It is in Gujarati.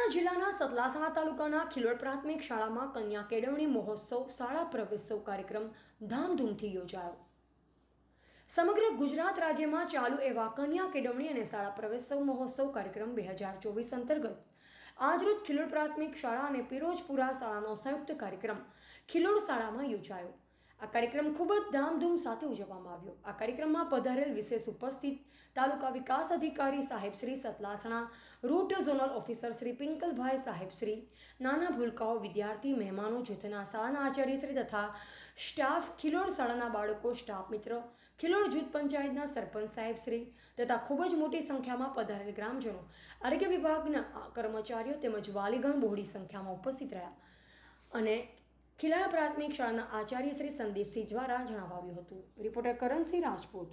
મહેસાણા જિલ્લાના સતલાસણા તાલુકાના ખિલોડ પ્રાથમિક શાળામાં કન્યા કેળવણી મહોત્સવ શાળા પ્રવેશોત્સવ કાર્યક્રમ ધામધૂમથી યોજાયો. સમગ્ર ગુજરાત રાજ્યમાં ચાલુ એવા કન્યા કેળવણી અને શાળા પ્રવેશોત્સવ મહોત્સવ કાર્યક્રમ બે હજાર ચોવીસ અંતર્ગત આજરોજ ખિલોડ પ્રાથમિક શાળા અને પિરોજપુરા શાળાનો સંયુક્ત કાર્યક્રમ ખિલોડ શાળામાં યોજાયો. આ કાર્યક્રમ ખૂબ જ ધામધૂમ સાથે ઉજવવામાં આવ્યો. આ કાર્યક્રમમાં પધારેલ વિશેષ ઉપસ્થિત તાલુકા વિકાસ અધિકારી saheb Shri Satlasana, route zonal officer Shri Pinkalbhai saheb Shri, નાના ભૂલકાઓ વિદ્યાર્થી મહેમાનો, જૂથના શાળાના આચાર્ય શ્રી તથા સ્ટાફ ખિલોડ શાળાના બાળકો, સ્ટાફ મિત્ર ખિલોડ જૂથ પંચાયતના સરપંચ સાહેબ શ્રી તથા ખૂબ જ મોટી સંખ્યામાં પધારેલ ગ્રામજનો, આરોગ્ય વિભાગના કર્મચારીઓ તેમજ વાલીગણ બહોળી સંખ્યામાં ઉપસ્થિત રહ્યા. અને ખિલાડા પ્રાથમિક શાળાના આચાર્ય શ્રી સંદીપસિંહ દ્વારા જણાવાયું હતું. રિપોર્ટર કરણસિંહ રાજપૂત.